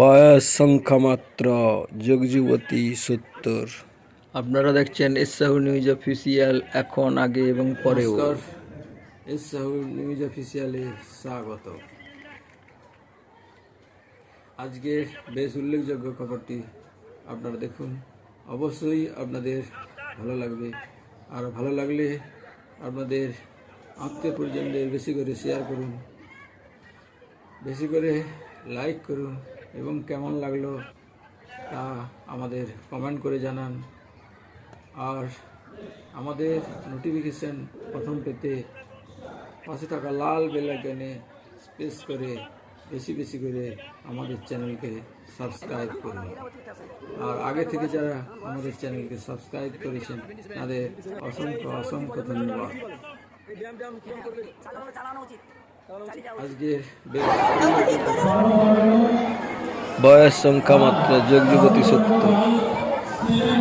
বয়স সংখ্যা মাত্র যুগ যুবতী সত্তর। আপনারা দেখছেন এসাহু নিউজ অফিসিয়াল এখন আগে এবং পরেও। এসাহু নিউজ অফিসিয়ালে স্বাগত। আজকের বেশ উল্লেখযোগ্য খবরটি আপনারা দেখুন। অবশ্যই আপনাদের ভালো লাগবে। আর ভালো লাগলে আপনাদের আত্মীয় পরিজনদের বেশি করে শেয়ার করুন। বেশি করে লাইক করুন। এবং কেমন লাগল তা আমাদের কমেন্ট করে জানান। আর আমাদের নোটিফিকেশান প্রথম পেতে পাশে থাকা লাল বেল আইকনে স্পেস করে বেশি বেশি করে আমাদের চ্যানেলকে সাবস্ক্রাইব করুন। আর আগে থেকে যারা আমাদের চ্যানেলকে সাবস্ক্রাইব করেছেন তাদের অসংখ্য অসংখ্য ধন্যবাদ। আজকের বয়স সংখ্যা মাত্র, যোগ যুবতী সত্য।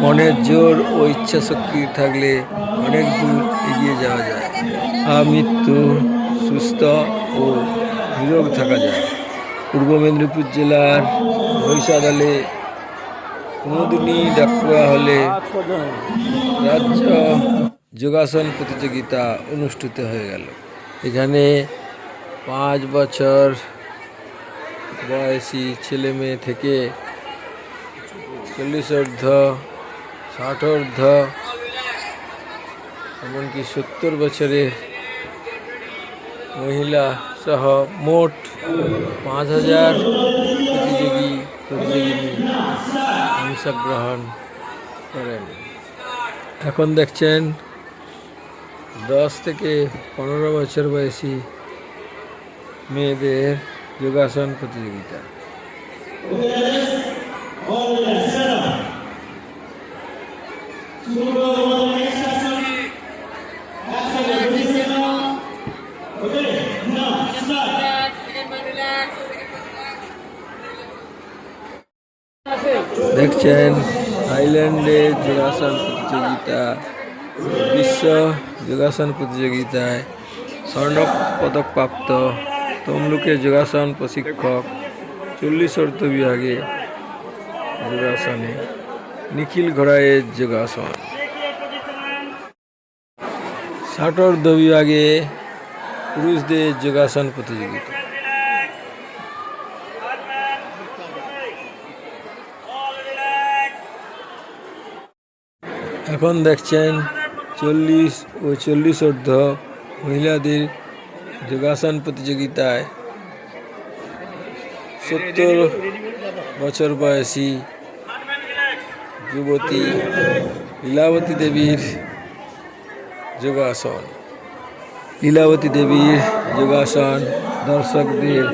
মনের জোর ও ইচ্ছা শক্তি থাকলে অনেক দূর এগিয়ে যাওয়া যায় আমৃত্যু সুস্থ ও নিরোগ থাকা যায়। পূর্ব মেদিনীপুর জেলার মহিষাদলে কুমুদিনী ডাকুয়া হলে রাজ্য যোগাসন প্রতিযোগিতা অনুষ্ঠিত হয়ে গেল। এখানে পাঁচ বছর বয়সী ছেলে মেয়ে থেকে চল্লিশ অর্ধ ষাট এমনকি সত্তর বছরের মহিলা সহ মোট পাঁচ হাজার প্রতিযোগী প্রতিযোগিনী অংশগ্রহণ করেন। এখন দেখছেন দশ থেকে পনেরো বছর বয়সী মেয়েদের যোগাসন প্রতিযোগিতা। দেখছেন থাইল্যান্ডে যোগাসন প্রতিযোগিতা বিশ্ব যোগাসন প্রতিযোগিতায় স্বর্ণ পদকপ্রাপ্ত তমলুকের যোগাসন প্রশিক্ষক, চল্লিশ অর্থ বিভাগে যোগাসনে নিখিল ঘোড়াইয়ের যোগাসন। ষাট অর্ধ বিভাগে পুরুষদের যোগাসন প্রতিযোগিতা। এখন দেখছেন চল্লিশ ও চল্লিশ অর্ধ মহিলাদের যোগাসন প্রতিযোগিতায় সত্তর বছর বয়সী যুবতী লীলাবতী দেবীর যোগাসন। লীলাবতী দেবীর যোগাসন দর্শকদের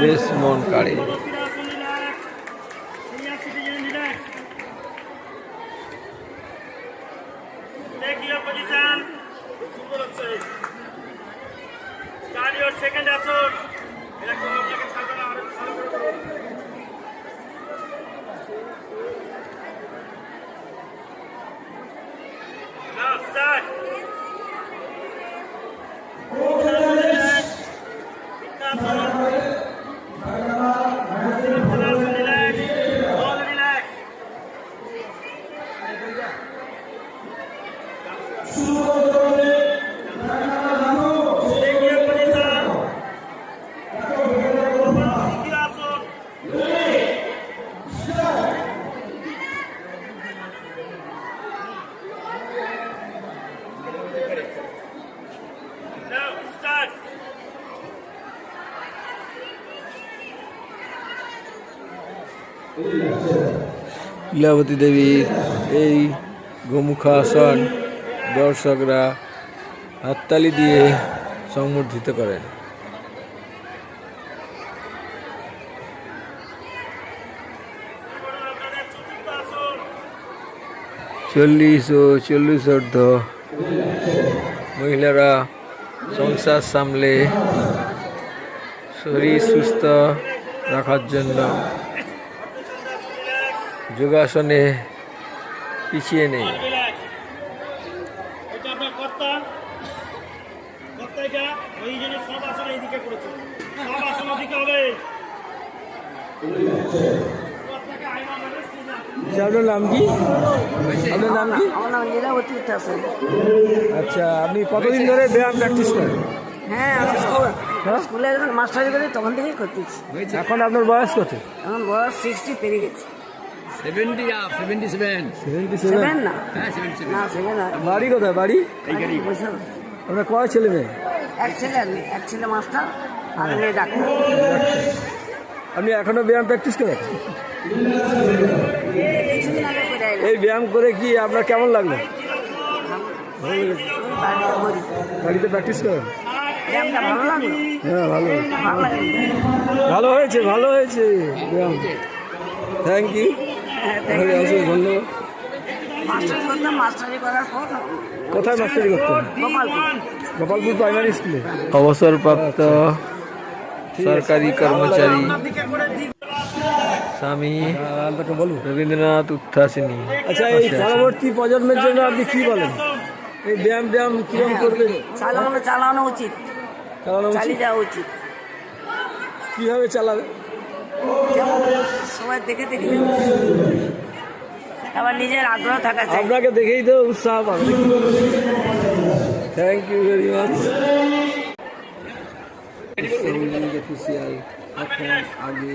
বেশ মন কাড়ে। second half. লীলাবতী দেবীর এই গোমুখাসন দর্শকরা হাততালি দিয়ে সংবর্ধিত করেন। চল্লিশ ও চল্লিশ অর্ধ মহিলারা সংসার সামলে শরীর সুস্থ রাখার জন্য যোগাসনে পিছিয়ে নেই. আপনার আচ্ছা, নাম কি? আপনার নাম কি? আমার নাম লীলাবতী হোসেন আচ্ছা আপনি কতদিন ধরে ব্যায়াম প্র্যাকটিস করেন? হ্যাঁ আমি হ্যাঁ? স্কুলে যখন মাস্টারি করি তখন থেকেই করতেছি। এখন আপনার বয়স কত? এখন বয়স সিক্সটি পেরিয়ে গেছে। Seventy up seventy seven seventy seven না হ্যাঁ সেভেন্টি সেভেন না সেভেন না বাড়ি কোথায়? বাড়ি? আপনার কয় ছেলে মেয়ে? এক ছেলে আর মেয়ে। এক ছেলে মাস্টার আর মেয়ে ডাক্তার। আপনি এখনও ব্যায়াম প্র্যাকটিস করেন? করে এই ব্যায়াম করে কি আপনার কেমন লাগল? আমি বাড়িতে প্র্যাকটিস করেন? ভালো হ্যাঁ ভালো। ভালো ভালো হয়েছে ভালো হয়েছে। ব্যায়াম। থ্যাংক ইউ হ্যাঁ, ধন্যবাদ কোথায় মাস্টারি করতেন গোপালপুর। প্রাইমারি স্কুলে অবসরপ্রাপ্ত সরকারি কর্মচারী। স্বামী বলুন রবীন্দ্রনাথ উত্থাসিনী। আচ্ছা এই পরবর্তী প্রজন্মের জন্য আপনি কি বলেন? এই ব্যায়াম ব্যায়াম কীরকম করবে চালানো চালানো উচিত। চালানো উচিত? চালিয়ে যাওয়া উচিত। কীভাবে চালাবে? সবাই দেখে দেখে। আবার নিজের আগ্রহ থাকা আপনাকে দেখেই তো উৎসাহ পাবে। থ্যাংক ইউ ভেরি মাচ এখন আগে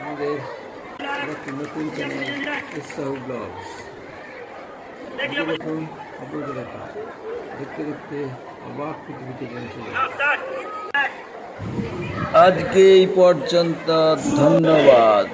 আমাদের নতুন চ্যানেল উৎসাহ ব্লগস দেখুন আপনাদের দেখা দেখতে দেখতে অবাক পৃথিবীতে পৌঁছে আজকে এই পর্যন্ত ধন্যবাদ।